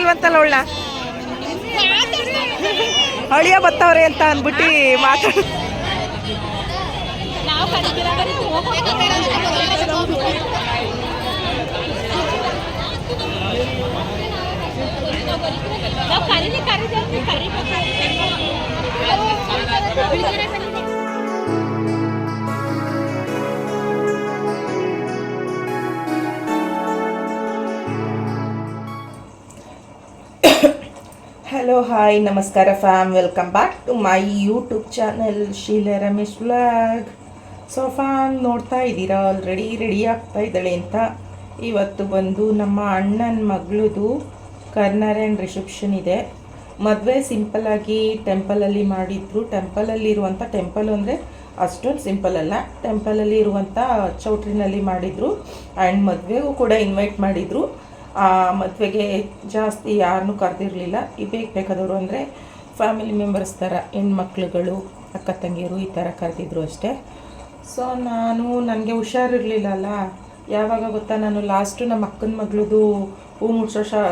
ಕರಿಯಲ್ವಂತಲ್ಲ ಅವಳ ಅಳಿಯ ಬತ್ತವ್ರೆ ಅಂತ ಅಂದ್ಬಿಟ್ಟು ಮಾತಾಡ ನಾವು ಹಲೋ ಹಾಯ್ ನಮಸ್ಕಾರ fam welcome back to my YouTube channel Sheele Ramesh vlog so fam ನೋಡ್ತಾ ಇದ್ದೀರಾ? ಆಲ್ರೆಡಿ ರೆಡಿ ಆಗ್ತಾ ಇದ್ದಾಳೆ ಅಂತ. ಇವತ್ತು ಬಂದು ನಮ್ಮ ಅಣ್ಣನ ಮಗಳದು ಕರ್ನಾರಾಯಣ್ ರಿಸೆಪ್ಷನ್ ಇದೆ. ಮದುವೆ ಸಿಂಪಲ್ಲಾಗಿ ಟೆಂಪಲಲ್ಲಿ ಮಾಡಿದ್ರು. ಟೆಂಪಲಲ್ಲಿ ಇರುವಂಥ ಟೆಂಪಲ್ ಅಂದರೆ ಅಷ್ಟೊಂದು ಸಿಂಪಲ್ ಅಲ್ಲ. ಟೆಂಪಲಲ್ಲಿ ಇರುವಂಥ ಚೌಟ್ರಿನಲ್ಲಿ ಮಾಡಿದರು. ಆ್ಯಂಡ್ ಮದುವೆಗೂ ಕೂಡ ಇನ್ವೈಟ್ ಮಾಡಿದರು. ಆ ಮದುವೆಗೆ ಜಾಸ್ತಿ ಯಾರನ್ನೂ ಕರೆದಿರಲಿಲ್ಲ. ಈ ಬೇಕು ಬೇಕಾದವರು ಅಂದರೆ ಫ್ಯಾಮಿಲಿ ಮೆಂಬರ್ಸ್ ಥರ ಹೆಣ್ಮಕ್ಳುಗಳು, ಅಕ್ಕ ತಂಗಿಯರು ಈ ಥರ ಕರೆದಿದ್ರು ಅಷ್ಟೇ. ಸೊ ನಾನು ನನಗೆ ಹುಷಾರಿರಲಿಲ್ಲ ಅಲ್ಲ. ಯಾವಾಗ ಗೊತ್ತಾ, ನಾನು ಲಾಸ್ಟು ನಮ್ಮ ಅಕ್ಕನ ಮಗಳದು ಹೂ ಮುಡ್ಸೋ ಶಾ,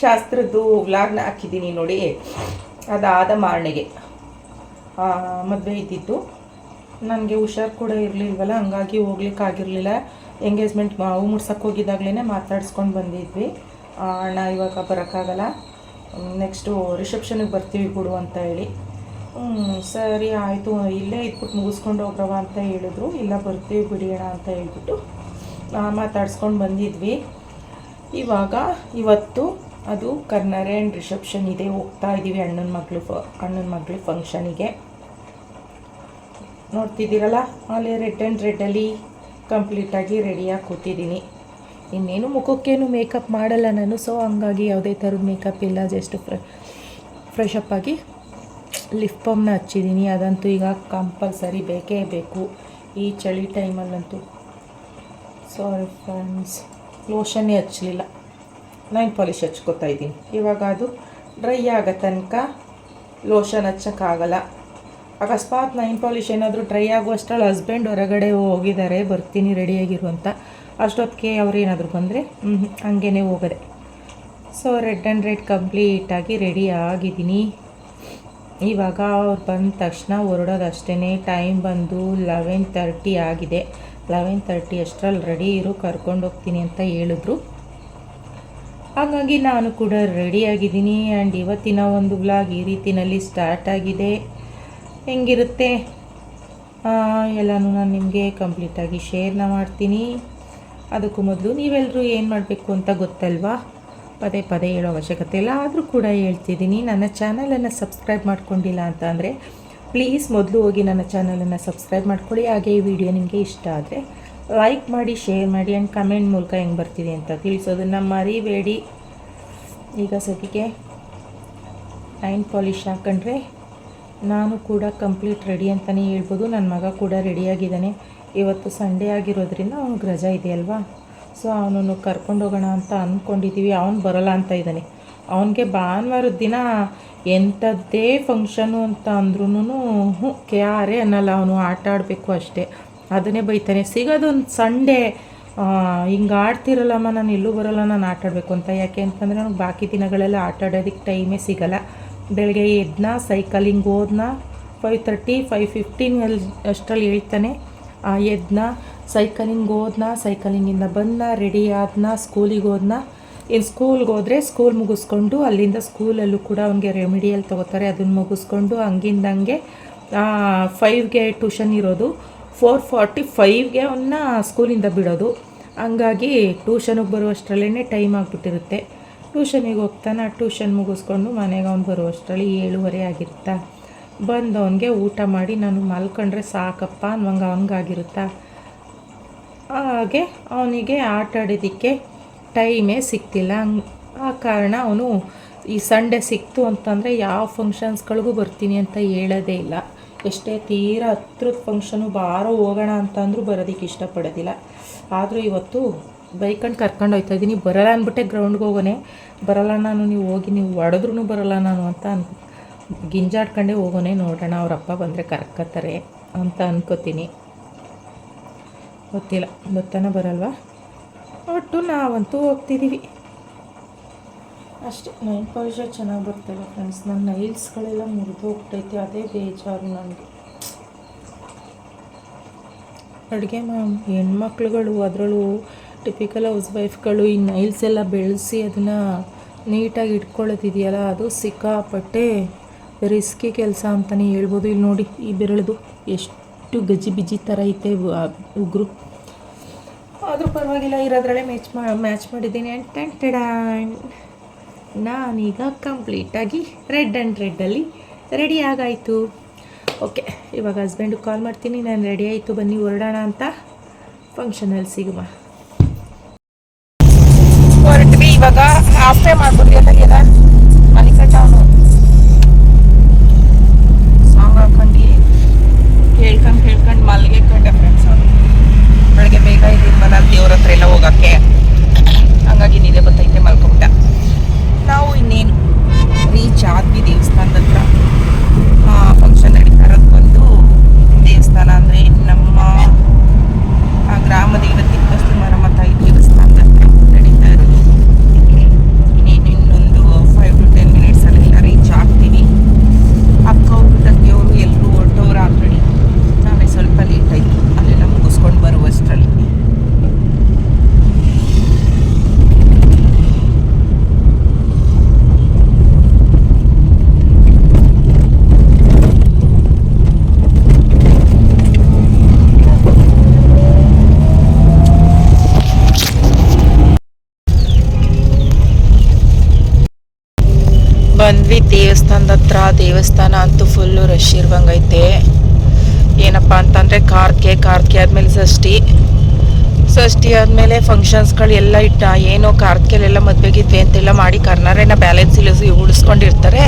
ಶಾಸ್ತ್ರದ್ದು ವ್ಲಾಗ್ನ ಹಾಕಿದ್ದೀನಿ ನೋಡಿ. ಅದಾದ ಮಾರನೆಗೆ. ಮದುವೆ ಇದ್ದಿದ್ದು. ನನಗೆ ಹುಷಾರು ಕೂಡ ಇರಲಿಲ್ವಲ್ಲ, ಹಂಗಾಗಿ ಹೋಗ್ಲಿಕ್ಕೆ ಆಗಿರಲಿಲ್ಲ ಎಂಗೇಜ್ಮೆಂಟ್ ಹೂ ಮುಡ್ಸಕ್ಕೆ ಹೋಗಿದ್ದಾಗಲೇ ಮಾತಾಡ್ಸ್ಕೊಂಡು ಬಂದಿದ್ವಿ. ಅಣ್ಣ ಇವಾಗ ಬರೋಕ್ಕಾಗಲ್ಲ. ನೆಕ್ಸ್ಟು ರಿಸೆಪ್ಷನಿಗೆ ಬರ್ತೀವಿ ಬಿಡು ಅಂತ ಹೇಳಿ. ಸರಿ ಆಯಿತು, ಇಲ್ಲೇ ಇದ್ಬಿಟ್ಟು ಮುಗಿಸ್ಕೊಂಡು ಹೋಗ್ರವ ಅಂತ ಹೇಳಿದ್ರು. ಇಲ್ಲ, ಬರ್ತೀವಿ ಬಿಡಿಯೋಣ ಅಂತ ಹೇಳ್ಬಿಟ್ಟು ಮಾತಾಡಿಸ್ಕೊಂಡು ಬಂದಿದ್ವಿ. ಇವಾಗ ಇವತ್ತು ಅದು ಕರ್ನಾರ್ಯನ್ ರಿಸೆಪ್ಷನ್ ಇದೆ, ಹೋಗ್ತಾ ಇದ್ದೀವಿ ಅಣ್ಣನ ಮಗಳು ಅಣ್ಣನ ಮಗಳು ಫಂಕ್ಷನಿಗೆ ನೋಡ್ತಿದ್ದೀರಲ್ಲ? ಅಲ್ಲಿ ರೆಡ್ ಆ್ಯಂಡ್ ರೆಡ್ಡಲ್ಲಿ ಕಂಪ್ಲೀಟಾಗಿ ರೆಡಿಯಾಗಿ ಕೂತಿದ್ದೀನಿ. ಇನ್ನೇನು ಮುಖಕ್ಕೇನು ಮೇಕಪ್ ಮಾಡಲ್ಲ ನಾನು ಸೊ ಹಂಗಾಗಿ ಯಾವುದೇ ಥರದ ಮೇಕಪ್ ಇಲ್ಲ ಜಸ್ಟ್ ಫ್ರ ಫ್ರೆಶ್ ಅಪ್ ಆಗಿ ಲಿಪ್ ಬಾಮ್ನ ಹಚ್ಚಿದ್ದೀನಿ. ಅದಂತೂ ಈಗ ಕಂಪಲ್ಸರಿ ಬೇಕೇ ಬೇಕು. ಈ ಚಳಿ ಟೈಮಲ್ಲಂತೂ ಸಾರಿ ಫ್ರೆಂಡ್ಸ್ ಲೋಷನ್ನೇ ಹಚ್ಚಲಿಲ್ಲ ನೈನ್ ಪಾಲಿಶ್ ಹಚ್ಕೋತಾ ಇದ್ದೀನಿ. ಇವಾಗ ಅದು ಡ್ರೈ ಆಗೋ ತನಕ ಲೋಷನ್ ಹಚ್ಚೋಕ್ಕಾಗಲ್ಲ. ಅಕಸ್ಮಾತ್ ನೈನ್ ಪಾಲಿಶ್ ಏನಾದರೂ ಟ್ರೈ ಆಗುವಷ್ಟರಲ್ಲಿ ಹಸ್ಬೆಂಡ್ ಹೊರಗಡೆ ಹೋಗಿದ್ದಾರೆ, ಬರ್ತೀನಿ ರೆಡಿಯಾಗಿರು ಅಂತ. ಅಷ್ಟೊತ್ತಿಗೆ ಅವ್ರು ಏನಾದರೂ ಬಂದರೆ ಹಂಗೇ ಹೋಗದೆ. ಸೊ ರೆಡ್ ಆ್ಯಂಡ್ ರೆಡ್ ಕಂಪ್ಲೀಟಾಗಿ ರೆಡಿ ಆಗಿದ್ದೀನಿ. ಇವಾಗ ಅವ್ರು ಬಂದ ತಕ್ಷಣ ಹೊರಡೋದಷ್ಟೇ ಟೈಮ್ ಬಂದು ಲೆವೆನ್ ತರ್ಟಿ ಆಗಿದೆ. ಲೆವೆನ್ ತರ್ಟಿ ಅಷ್ಟರಲ್ಲಿ ರೆಡಿ ಇರು, ಕರ್ಕೊಂಡು ಹೋಗ್ತೀನಿ ಅಂತ ಹೇಳಿದ್ರು. ಹಾಗಾಗಿ ನಾನು ಕೂಡ ರೆಡಿಯಾಗಿದ್ದೀನಿ ಆ್ಯಂಡ್ ಇವತ್ತಿನ ಒಂದು ಬ್ಲಾಗ್ ಈ ರೀತಿಯಲ್ಲಿ ಸ್ಟಾರ್ಟ್ ಆಗಿದೆ. ಹೆಂಗಿರುತ್ತೆ? ಎಲ್ಲನೂ ನಾನು ನಿಮಗೆ ಕಂಪ್ಲೀಟಾಗಿ ಶೇರ್ನ ಮಾಡ್ತೀನಿ. ಅದಕ್ಕೂ ಮೊದಲು ನೀವೆಲ್ಲರೂ ಏನು ಮಾಡಬೇಕು ಅಂತ ಗೊತ್ತಲ್ವಾ? ಪದೇ ಪದೇ ಹೇಳೋ ಅವಶ್ಯಕತೆ ಇಲ್ಲ. ಆದರೂ ಕೂಡ ಹೇಳ್ತಿದ್ದೀನಿ, ನನ್ನ ಚಾನಲನ್ನು ಸಬ್ಸ್ಕ್ರೈಬ್ ಮಾಡ್ಕೊಂಡಿಲ್ಲ ಅಂತ ಅಂದರೆ ಪ್ಲೀಸ್ ಮೊದಲು ಹೋಗಿ ನನ್ನ ಚಾನಲನ್ನು ಸಬ್ಸ್ಕ್ರೈಬ್ ಮಾಡ್ಕೊಳ್ಳಿ. ಹಾಗೆ ಈ ವಿಡಿಯೋ ನಿಮಗೆ ಇಷ್ಟ ಆದರೆ ಲೈಕ್ ಮಾಡಿ ಶೇರ್ ಮಾಡಿ ಆ್ಯಂಡ್ ಕಮೆಂಟ್ ಮೂಲಕ ಹೆಂಗೆ ಬರ್ತಿದೆ ಅಂತ ತಿಳಿಸೋದನ್ನು ಮರಿಬೇಡಿ. ಈಗ ಸದ್ಯಕ್ಕೆ ನೈನ್ ಪಾಲಿಶ್ ಹಾಕೊಂಡ್ರೆ ನಾನು ಕೂಡ ಕಂಪ್ಲೀಟ್ ರೆಡಿ ಅಂತಲೇ ಹೇಳ್ಬೋದು. ನನ್ನ ಮಗ ಕೂಡ ರೆಡಿಯಾಗಿದ್ದಾನೆ ಇವತ್ತು ಸಂಡೇ ಆಗಿರೋದ್ರಿಂದ ಅವ್ನಿಗೆ ರಜಾ ಇದೆಯಲ್ವಾ ಸೊ ಅವನನ್ನು ಕರ್ಕೊಂಡು ಹೋಗೋಣ ಅಂತ ಅಂದ್ಕೊಂಡಿದ್ದೀವಿ ಅವನು ಬರೋಲ್ಲ ಅಂತ ಇದ್ದಾನೆ. ಅವನಿಗೆ ಭಾನುವಾರದ ದಿನ ಎಂಥದ್ದೇ ಫಂಕ್ಷನು ಅಂತ ಅಂದ್ರೂ ಹ್ಞೂ ಕ್ಯಾರೇ ಅನ್ನಲ್ಲ. ಅವನು ಆಟ ಆಡಬೇಕು ಅಷ್ಟೇ. ಅದನ್ನೇ ಬೈತಾನೆ. ಸಿಗೋದೊಂದು ಸಂಡೇ ಹಿಂಗೆ ಆಡ್ತಿರಲ್ಲಮ್ಮ, ನಾನು ಎಲ್ಲೂ ಬರೋಲ್ಲ, ನಾನು ಆಟಾಡಬೇಕು ಅಂತ. ಯಾಕೆ ಅಂತಂದರೆ, ನನಗೆ ಬಾಕಿ ದಿನಗಳೆಲ್ಲ ಆಟ ಆಡೋದಕ್ಕೆ ಟೈಮೇ ಸಿಗಲ್ಲ. ಬೆಳಗ್ಗೆ ಎದ್ನ ಸೈಕಲಿಂಗ್ ಹೋದ್ನ ಫೈವ್ ತರ್ಟಿ ಫೈವ್ ಫಿಫ್ಟೀನ್ ಅಲ್ಲಿ ಅಷ್ಟರಲ್ಲಿ ಹೇಳ್ತಾನೆ. ಎದ್ನ ಸೈಕಲಿಂಗ್ ಹೋದ್ನ ಸೈಕಲಿಂಗಿಂದ ಬಂದ ರೆಡಿ ಆದ್ನ ಸ್ಕೂಲಿಗೆ ಹೋದ್ನ. ಇನ್ನು ಸ್ಕೂಲ್ಗೆ ಹೋದರೆ ಸ್ಕೂಲ್ ಮುಗಿಸ್ಕೊಂಡು ಅಲ್ಲಿಂದ ಸ್ಕೂಲಲ್ಲೂ ಕೂಡ ಅವನಿಗೆ ರೆಮಿಡಿಯಲ್ಲಿ ತೊಗೋತಾರೆ. ಅದನ್ನು ಮುಗಿಸ್ಕೊಂಡು ಹಂಗಿಂದಂಗೆ ಫೈವ್ಗೆ ಟ್ಯೂಷನ್ ಇರೋದು. ಫೋರ್ ಫಾರ್ಟಿ ಫೈವ್ಗೆ ಅವನ್ನ ಸ್ಕೂಲಿಂದ ಬಿಡೋದು. ಹಂಗಾಗಿ ಟ್ಯೂಷನಿಗೆ ಬರುವಷ್ಟರಲ್ಲೇ ಟೈಮ್ ಆಗಿಬಿಟ್ಟಿರುತ್ತೆ. ಟ್ಯೂಷನಿಗೆ ಹೋಗ್ತಾನೆ. ಟ್ಯೂಷನ್ ಮುಗಿಸ್ಕೊಂಡು ಮನೆಗೆ ಅವ್ನು ಬರುವಷ್ಟರಲ್ಲಿ ಏಳುವರೆ ಆಗಿರುತ್ತಾ? ಬಂದು ಅವನಿಗೆ ಊಟ ಮಾಡಿ ನಾನು ಮಲ್ಕೊಂಡ್ರೆ ಸಾಕಪ್ಪ ಅನ್ನೋಂಗೆ ಹಂಗಾಗಿರುತ್ತಾ? ಹಾಗೆ ಅವನಿಗೆ ಆಟ ಆಡೋದಕ್ಕೆ ಟೈಮೇ ಸಿಗ್ತಿಲ್ಲ ಆ ಕಾರಣ ಅವನು ಈ ಸಂಡೇ ಸಿಕ್ತು ಅಂತಂದರೆ ಯಾವ ಫಂಕ್ಷನ್ಸ್ಗಳಿಗೂ ಬರ್ತೀನಿ ಅಂತ ಹೇಳೋದೇ ಇಲ್ಲ. ಎಷ್ಟೇ ತೀರ ಹತ್ರದ ಫಂಕ್ಷನು ಬಾರೋ ಹೋಗೋಣ ಅಂತಂದರೂ ಬರೋದಕ್ಕೆ ಇಷ್ಟಪಡೋದಿಲ್ಲ. ಆದರೂ ಇವತ್ತು ಬೈಕಂಡು ಕರ್ಕೊಂಡು ಹೋಗ್ತಾ ಇದ್ದೀನಿ ಬರಲ್ಲ ಅಂದ್ಬಿಟ್ಟೆ ಗ್ರೌಂಡ್ಗೆ ಹೋಗೋನೆ. ಬರಲ್ಲ ನಾನು, ನೀವು ಹೋಗಿ, ನೀವು ಹೊಡೆದ್ರೂ ಬರಲ್ಲ ನಾನು ಅಂತ ಅನ್, ಗಿಂಜಾಡ್ಕೊಂಡೆ ಹೋಗೋಣ ನೋಡೋಣ ಅವ್ರ ಅಪ್ಪ ಬಂದರೆ ಕರ್ಕತ್ತಾರೆ ಅಂತ ಅನ್ಕೋತೀನಿ. ಗೊತ್ತಿಲ್ಲ. ಗೊತ್ತಾನ ಬರಲ್ವಾ? ಒಟ್ಟು ನಾವಂತೂ ಹೋಗ್ತಿದ್ದೀವಿ ಅಷ್ಟೇ. ನೈನ್ ಪಾಲಿಶೇ ಚೆನ್ನಾಗಿ ಬರ್ತಿಲ್ಲ ಫ್ರೆಂಡ್ಸ್ ನನ್ನ ನೈಲ್ಸ್ಗಳೆಲ್ಲ ಮುರಿದು ಹೋಗ್ತೈತಿ. ಅದೇ ಬೇಜಾರು ನನಗೆ. ಅಡುಗೆ ಮಾ ಹೆಣ್ಮಕ್ಳುಗಳು ಅದರಲ್ಲೂ ಟಿಪಿಕಲ್ ಹೌಸ್ ವೈಫ್ಗಳು ಈ ನೈಲ್ಸ್ ಎಲ್ಲ ಬೆಳೆಸಿ ಅದನ್ನು ನೀಟಾಗಿ ಇಟ್ಕೊಳ್ಳೋದಿದೆಯಲ್ಲ ಅದು ಸಿಕ್ಕಾಪಟ್ಟೆ ರಿಸ್ಕಿ ಕೆಲಸ ಅಂತಲೇ ಹೇಳ್ಬೋದು. ಇಲ್ಲಿ ನೋಡಿ, ಈ ಬೆರಳದು ಎಷ್ಟು ಗಜ್ಜಿ ಬಿಜಿ ಥರ ಐತೆ ಉಗ್ರು. ಆದರೂ ಪರವಾಗಿಲ್ಲ, ಇರೋದ್ರಲ್ಲೇ ಮ್ಯಾಚ್ ಮಾ ಮ್ಯಾಚ್ ಮಾಡಿದ್ದೀನಿ. ಆ್ಯಂಡ್ ಟೆನ್, ಟೆಡ್. ನಾನೀಗ ಕಂಪ್ಲೀಟಾಗಿ ರೆಡ್ ಆ್ಯಂಡ್ ರೆಡ್ಡಲ್ಲಿ ರೆಡಿ ಆಗಾಯಿತು. ಓಕೆ ಇವಾಗ ಹಸ್ಬೆಂಡಿಗೆ ಕಾಲ್ ಮಾಡ್ತೀನಿ. ನಾನು ರೆಡಿ ಆಯಿತು. ಬನ್ನಿ, ಹೊರಡೋಣ ಅಂತ ಫಂಕ್ಷನಲ್ಲಿ ಸಿಗುವ. ಇವಾಗ ಮಾಡ್ಬೋದು ಎಲ್ಲ ಮಲಿಕಟ್ಟ ಅವನು ಸಾಂಗ್ ಹಾಕೊಂಡು ಕೇಳ್ಕೊಂಡು ಕೇಳ್ಕೊಂಡು ಮಲ್ಗೆ ಕಂಡೆ ಫ್ರೆಂಡ್ಸ್ ಅವನು ಬೆಳಗ್ಗೆ ಬೇಗ ಇದ್ದೀನಿ ಮನೇಲಿ ದೇವ್ರ ಹತ್ರ ಎಲ್ಲ ಹೋಗಕ್ಕೆ ಹಂಗಾಗಿ ನಿದ್ದೆ ಬರ್ತೈತೆ ಮಲ್ಕೊಂಬಿಟ್ಟ ನಾವು ಇನ್ನೇನು ರೀಚ್ ಆದ್ವಿ ದೇವಸ್ಥಾನದ ಹತ್ರ ಫಂಕ್ಷನ್ ನಡೀತಾ ಇರೋದು ಬಂದು ದೇವಸ್ಥಾನ ಅಂದರೆ ನಮ್ಮ ಆ ಗ್ರಾಮ ದೇವತೆ ಬಸ್ತಿ ಮರಮ ತಾಯಿ ದೇವಸ್ಥಾನದ ಹತ್ರ ನಡೀತಾ ಇರೋದು ಇನ್ನೇನು ಇನ್ನೊಂದು ಫೈವ್ ಟು ಟೆನ್ ಮಿನಿಟ್ಸಲ್ಲೆಲ್ಲ ರೀಚ್ ಆಗ್ತೀವಿ ಅಕ್ಕ ಅವರು ತಂಗಿಯವರು ಎಲ್ಲರೂ ಹೊರಟವ್ರು ಆಲ್ರೆಡಿ ನಾವೇ ಸ್ವಲ್ಪ ಲೇಟ್ ಆಯಿತು ಅಲ್ಲೆಲ್ಲ ಮುಗಿಸ್ಕೊಂಡು ಬರುವಷ್ಟರಲ್ಲಿ ಬಂದ್ವಿ ದೇವಸ್ಥಾನದ ಹತ್ರ ದೇವಸ್ಥಾನ ಅಂತೂ ಫುಲ್ಲು ರಶ್ ಇರುವಂಗೈತೆ. ಏನಪ್ಪ ಅಂತಂದರೆ ಕಾರ್ಕೆ ಕಾರ್ಕೆ ಆದಮೇಲೆ ಷಷ್ಠಿ ಷಷ್ಠಿ ಆದಮೇಲೆ ಫಂಕ್ಷನ್ಸ್ಗಳು ಎಲ್ಲ ಇಟ್ಟ ಏನೋ ಕಾರ್ಕೆಲೆಲ್ಲ ಮದುವೆಗಿದ್ವಿ ಅಂತೆಲ್ಲ ಮಾಡಿ ಕರ್ನಾರೇನ ಬ್ಯಾಲೆನ್ಸ್ ಇಳಿಸಿ ಉಳಿಸ್ಕೊಂಡಿರ್ತಾರೆ.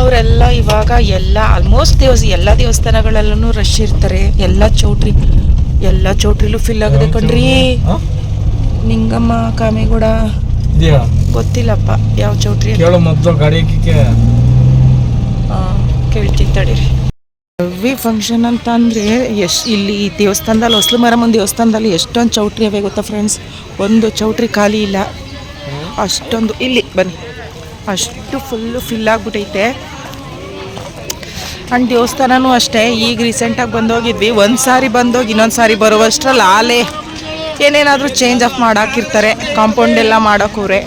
ಅವರೆಲ್ಲ ಇವಾಗ ಎಲ್ಲ ಆಲ್ಮೋಸ್ಟ್ ದೇವಸ್ ಎಲ್ಲ ದೇವಸ್ಥಾನಗಳಲ್ಲೂ ರಶ್ ಇರ್ತಾರೆ. ಎಲ್ಲ ಚೌಟ್ರಿ ಎಲ್ಲ ಚೌಟ್ರಿಲೂ ಫಿಲ್ ಆಗದೆ ಕಣ್ರಿ. ನಿಂಗಮ್ಮ ಕಾಮೇಗೌಡ. ಗೊತ್ತಿಲ್ಲಪ್ಪ ಯಾವ ಚೌಟ್ರಿ. ಕೇಳೋ ಮೊದಲು ಗಾಡಿ ಕೇಳ್ತೀನಿ ತಡೀರಿ. ವಿ ಫಂಕ್ಷನ್ ಅಂತ ಅಂದರೆ ಎಷ್ಟು ಇಲ್ಲಿ ಈ ದೇವಸ್ಥಾನದಲ್ಲಿ ಹೊಸ್ಲು ಮಾರಮ್ಮನ ದೇವಸ್ಥಾನದಲ್ಲಿ ಎಷ್ಟೊಂದು ಚೌಟ್ರಿ ಅವೇ ಗೊತ್ತಾ ಫ್ರೆಂಡ್ಸ್ ಒಂದು ಚೌಟ್ರಿ ಖಾಲಿ ಇಲ್ಲ. ಅಷ್ಟೊಂದು ಇಲ್ಲಿ ಬನ್ನಿ. ಅಷ್ಟು ಫುಲ್ಲು ಫಿಲ್ ಆಗಿಬಿಟ್ಟೈತೆ ಆ್ಯಂಡ್ ದೇವಸ್ಥಾನನೂ ಅಷ್ಟೇ ಈಗ ರೀಸೆಂಟಾಗಿ ಬಂದೋಗಿದ್ವಿ. ಒಂದು ಸಾರಿ ಬಂದೋಗಿ ಇನ್ನೊಂದು ಸಾರಿ ಬರುವಷ್ಟರಲ್ಲಿ ಆಲೆ. ಏನೇನಾದರೂ ಚೇಂಜ್ ಆಫ್ ಮಾಡಾಕಿರ್ತಾರೆ. ಕಾಂಪೌಂಡ್ ಎಲ್ಲ ಮಾಡೋಕವ್ರೆ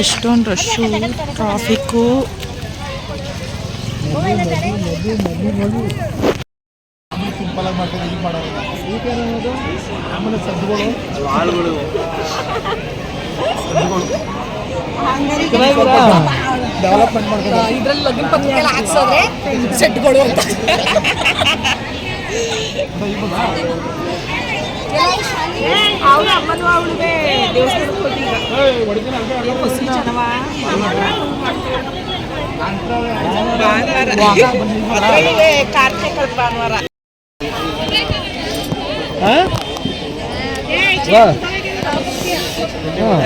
ಎಷ್ಟೊಂದು ರಶ್ಶು ಟ್ರಾಫಿಕ್ಕು. ಸೆಟ್ಗಳು ಅವ್ರ ಅಮ್ಮನೂ ಅವಳಿಗೆ ದೇವಸ್ಥಾನಕ್ಕೆ ಹೋಗಿ ಕಾರ್ತಿಕ ಭಾನುವಾರ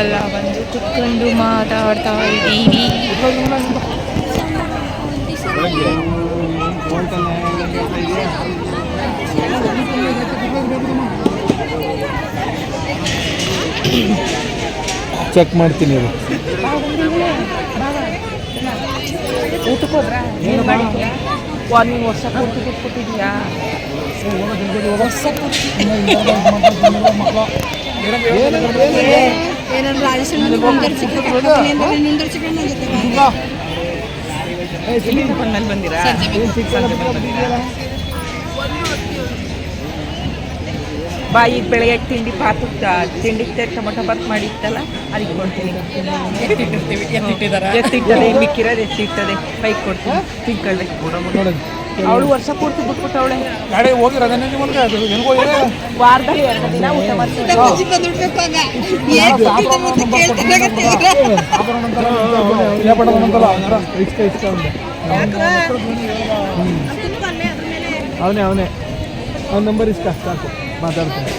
ಎಲ್ಲ ಬಂದು ಕುತ್ಕೊಂಡು ಮಾತಾಡ್ತಾ ಇದ್ದೀವಿ ಚೆಕ್ ಮಾಡ್ತೀನಿ ಇರು. ಊಟಕ್ಕೆ ಹೋದ್ರ ಏನು ಮಾಡಿದ್ಯಾ ಒಂದು ವರ್ಷ ಪೂರ್ತಿ ಕೂತ್ಕೊತಿದ್ಯಾ ಏನಾದ್ರು ರಾಜಸ್ಥಾನದಲ್ಲಿ ಮುಂದರ್ ಸಿಕ್ಕಿದ್ರೆ ಮುಂದರ್ ಸಿಕ್ಕಿದ್ರೆ ಎಲ್ಲಿ ಮೇಲೆ ಬಂದಿರಾ ಸಂಜೆ ಮೇಲೆ ಬಂದಿರಾ ಬಾ ಈಗ ಬೆಳಗ್ಗೆ ತಿಂಡಿ ಪಾತು ತಿಂಡಿ ಟೊಮೊಟೊ ಮಾಡಿ ಇತ್ತಲ್ಲ ಅದಕ್ಕೆ ಕೊಡ್ತೀನಿ. ಎತ್ತಿಟ್ಟದೆ ಮಿಕ್ಕಿರೋದು ಎತ್ತಿಟ್ಟದೆ ಬೈಕ್ ಕೊಡ್ತೀನಿ ತಿನ್ಕೊಳ್ಳಿ ನೋಡಿ ಅವಳು ವರ್ಷ ಪೂರ್ತಿ ಬಿಟ್ಬಿಟ್ಟು ಅವಳೆ. ಗಾಡಿ ಹೋಗಿರೋದೇ ನಿಮಗೆ ಅದು ಎಲ್ಗೋ ಇದೆ ವಾರದಲ್ಲಿ ಎರಡು ದಿನ ಊಟ ಮಾಡ್ತೀನಿ. ಇಷ್ಟ ಇಷ್ಟ ಅಂದೆ ಅವನೇ ಅವನೇ. ಅವ್ನ ನಂಬರ್ ಇಷ್ಟ ಸಾಕು. ಮಾತಾಡ್ತೀನಿ.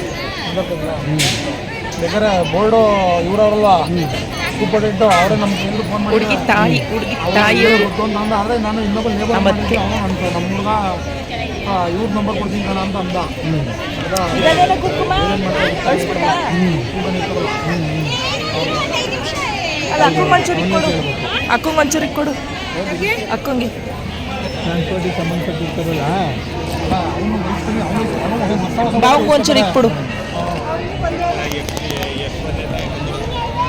ಬೇಕಾದ್ರೆ ಬೋರ್ಡು ಇವರವ್ರಲ್ಲ ಸೂಪರ್ಟೆಂಟ್ ಅವರೇ ನಮ್ಮ ಫ್ರೆಂಡ್ ಫೋನ್ ಮಾಡಿ ಹುಡುಗಿ ತಾಯಿ ಹುಡುಗಿ ಅಂದ ಆದರೆ ನಾನು ಇನ್ನೊಬ್ಬ ಲೇಬರ್ ನಮ್ಮದಕ್ಕೆ. ಅಂತ ನಮ್ಮ ಹುಡುಗ ಇವ್ರ ನಂಬರ್ ಕೊಡ್ತೀನಿ ಕಣ ಅಂತ ಅಂದ. ಅಕ್ಕಂಗೆ ಒಂಚೂರಿಗೆ ಕೊಡು. ಅಕ್ಕಂಗೆ ಒಂಚೂರಿಗೆ ಕೊಡು. ಅಕ್ಕಂಗೆ. ಟ್ರಾನ್ಸ್ಪೋರ್ಟಿಗೆ ಸಂಬಂಧಪಟ್ಟಿರ್ತಾರಲ್ಲ ಬಾವು ಒಂಚೂರು ಇಕ್ಬಿಡು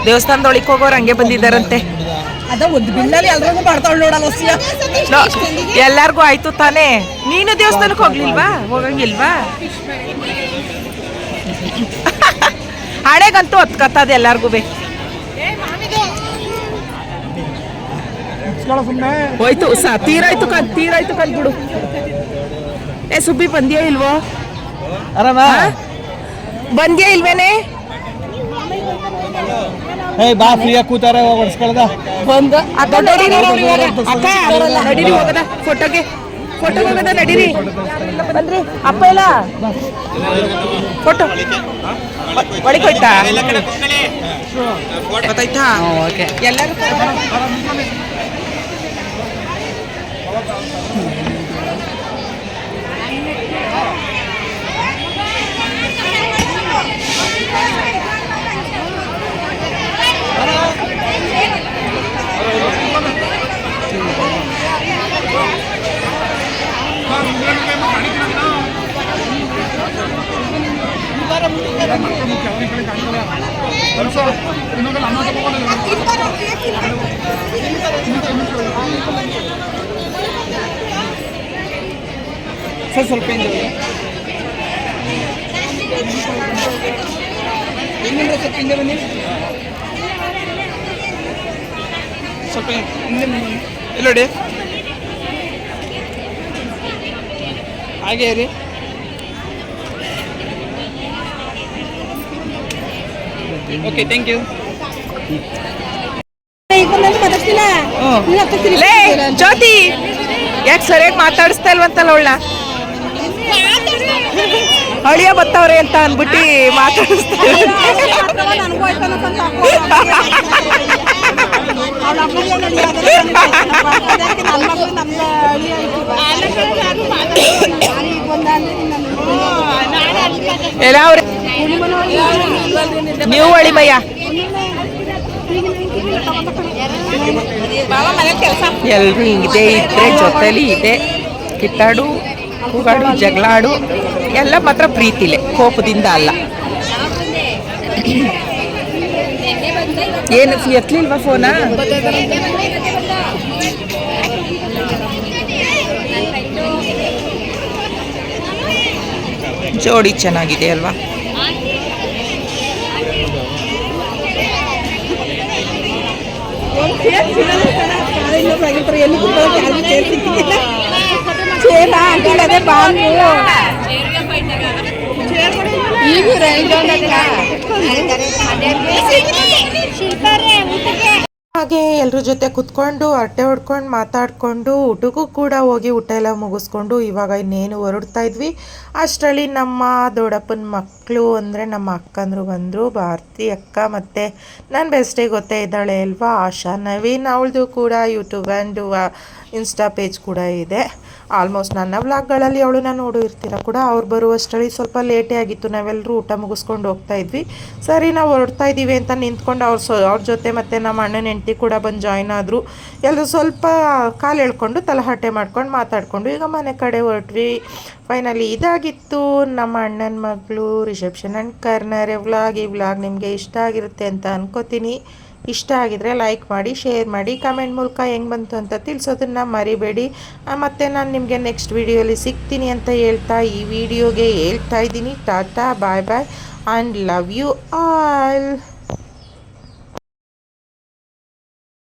ದೇವಸ್ಥಾನದೊಳಗೆ ಹೋಗೋರು ಹಂಗೆ ಬಂದಿದ್ದಾರಂತೆ. ಅದ ಒಂದು ಬಿಲ್ಲಲ್ಲಿ ಎಲ್ರಿಗೂ ಮಾಡ್ತಾವ್ ನೋಡಲ್ಲ ಎಲ್ಲಾರ್ಗೂ ಆಯ್ತು ತಾನೇ? ನೀನು ದೇವಸ್ಥಾನಕ್ಕೆ ಹೋಗ್ಲಿಲ್ವಾ? ಹೋಗಂಗಿಲ್ವಾ? ಹಳೆಗಂತೂ ಹೊತ್ಕತ್ತದ ಎಲ್ಲಾರ್ಗು ಬೇ ಹೋಯ್ತು ಸ ತೀರಾಯ್ತು ಕಲ್ ತೀರಾಯ್ತು ಕಲ್ ಬಿಡು. ಏ ಸುಬ್ಬಿ ಬಂದ್ಯಾ ಇಲ್ವೋ? ಆರಾಮ? ಬಂದ್ಯಾ ಇಲ್ವೇನೆ? ಏ ಬಾ ಫ್ರೀಯಾಗಿ ಕೂತಾರೆ ಹೊಡ್ಸ್ಕೊಳ್ದ ಬಂದ ಅಕ್ಕ ನಡೀರಿ ಅಕ್ಕ ನಡೀರಿ ಹೋಗದ ಫೋಟೋಗೆ ಫೋಟೋ ಹೋಗದ ನಡೀರಿ. ಬಂದ್ರಿ ಅಪ್ಪ ಇಲ್ಲ ಫೋಟೋ. ಒಳಗೆ ಹೋಯ್ತಾ ಎಲ್ಲರೂ ಸರ್ ಸ್ವಲ್ಪ ಸ್ವಲ್ಪ ಎಲ್ಲೋಡಿ ಹಾಗೆ ರೀ ಓಕೆ ಥ್ಯಾಂಕ್ ಯು ಜ್ಯೋತಿ ಯಾಕೆ ಸರಿಯಾಗಿ ಮಾತಾಡಿಸ್ತಾ ಇಲ್ವಂತಲ್ಲ ಅವಳ ಅಳಿಯ ಬತ್ತವ್ರೆ ಅಂತ ಅನ್ಬಿಟ್ಟು ಮಾತಾಡಿಸ್ತಾರೆ. ಮಗಳು ನಮ್ಮ ಅಳಿ ಭಯ ಎಲ್ಲ ಅವ್ರೆ ನೀವು ಎಲ್ರು ಹಿಂಗಿದೆ ಇದ್ರೆ ಜೊತೆಲಿ ಇದೆ. ಕಿತ್ತಾಡು. ಕೂಗಾಡು ಜಗಳಾಡು ಎಲ್ಲ ಮಾತ್ರ ಪ್ರೀತಿಲೆ ಕೋಪದಿಂದ ಅಲ್ಲ. ಏನು ಎತ್ಲಿಲ್ವಾ ಫೋನಾ? ಜೋಡಿ ಚೆನ್ನಾಗಿದೆ ಅಲ್ವಾ? ಎಲ್ಲಿ ಈಗ ಹಾಗೆ ಎಲ್ಲರ ಜೊತೆ ಕುತ್ಕೊಂಡು ಅಟ್ಟೆ ಹೊಡ್ಕೊಂಡು, ಮಾತಾಡ್ಕೊಂಡು ಊಟಕ್ಕೂ ಕೂಡ ಹೋಗಿ ಊಟ ಎಲ್ಲ ಮುಗಿಸ್ಕೊಂಡು ಇವಾಗ ಇನ್ನೇನು ಹೊರಡ್ತಾ ಇದ್ವಿ. ಅಷ್ಟರಲ್ಲಿ ನಮ್ಮ ದೊಡ್ಡಪ್ಪನ ಮಕ್ಕಳು ಅಂದರೆ ನಮ್ಮ ಅಕ್ಕಂದ್ರು ಬಂದರು, ಭಾರತಿ ಅಕ್ಕ ಮತ್ತು ನನ್ನ ಬೆಸ್ಟೇ ಗೊತ್ತೇ ಇದ್ದಾಳೆ ಅಲ್ವಾ? ಆಶಾ ನವೀನ್, ಅವಳದು ಕೂಡ ಯೂಟ್ಯೂಬ್ ಆ್ಯಂಡ್ ಇನ್ಸ್ಟಾ ಪೇಜ್ ಕೂಡ ಇದೆ. ಆಲ್ಮೋಸ್ಟ್ ನನ್ನ ವ್ಲಾಗ್ಗಳಲ್ಲಿ ಅವಳನ್ನ ನೋಡಿರ್ತೀರ ಕೂಡ, ಅವ್ರು ಬರುವಷ್ಟರಲ್ಲಿ ಸ್ವಲ್ಪ ಲೇಟೇ ಆಗಿತ್ತು. ನಾವೆಲ್ಲರೂ ಊಟ ಮುಗಿಸ್ಕೊಂಡು ಹೋಗ್ತಾ ಇದ್ವಿ. ಸರಿ, ನಾವು ಹೊರಡ್ತಾ ಇದ್ದೀವಿ ಅಂತ ನಿಂತ್ಕೊಂಡು ಅವ್ರ ಸೊ, ಅವ್ರ ಜೊತೆ ಮತ್ತು ನಮ್ಮ ಅಣ್ಣನ ಹೆಂಡತಿ ಕೂಡ ಬಂದು ಜಾಯ್ನ್ ಆದರು. ಎಲ್ಲರೂ ಸ್ವಲ್ಪ ಕಾಲು ಎಳ್ಕೊಂಡು ತಲಹಟೆ ಮಾಡ್ಕೊಂಡು ಮಾತಾಡಿಕೊಂಡು ಈಗ ಮನೆ ಕಡೆ ಹೊರಟ್ವಿ. ಫೈನಲಿ ಇದಾಗಿತ್ತು. ನಮ್ಮ ಅಣ್ಣನ ಮಗಳು ರಿಸೆಪ್ಷನ್ ಆ್ಯಂಡ್ ಕರ್ನರ್ ವ್ಲಾಗ್ ಈ ವ್ಲಾಗ್ ನಿಮಗೆ ಇಷ್ಟ ಆಗಿರುತ್ತೆ ಅಂತ ಅನ್ಕೋತೀನಿ. ಇಷ್ಟ ಆಗಿದ್ರೆ ಲೈಕ್ ಮಾಡಿ ಶೇರ್ ಮಾಡಿ ಕಮೆಂಟ್ ಮೂಲಕ ಹೆಂಗೆ ಬಂತು ಅಂತ ತಿಳಿಸೋದನ್ನು ಮರಿಬೇಡಿ. ಮತ್ತು ನಾನು ನಿಮಗೆ ನೆಕ್ಸ್ಟ್ ವಿಡಿಯೋಲಿ ಸಿಗ್ತೀನಿ ಅಂತ ಹೇಳ್ತಾ ಈ ವಿಡಿಯೋಗೆ ಹೇಳ್ತಾ ಇದ್ದೀನಿ. Tata bye bye and love you all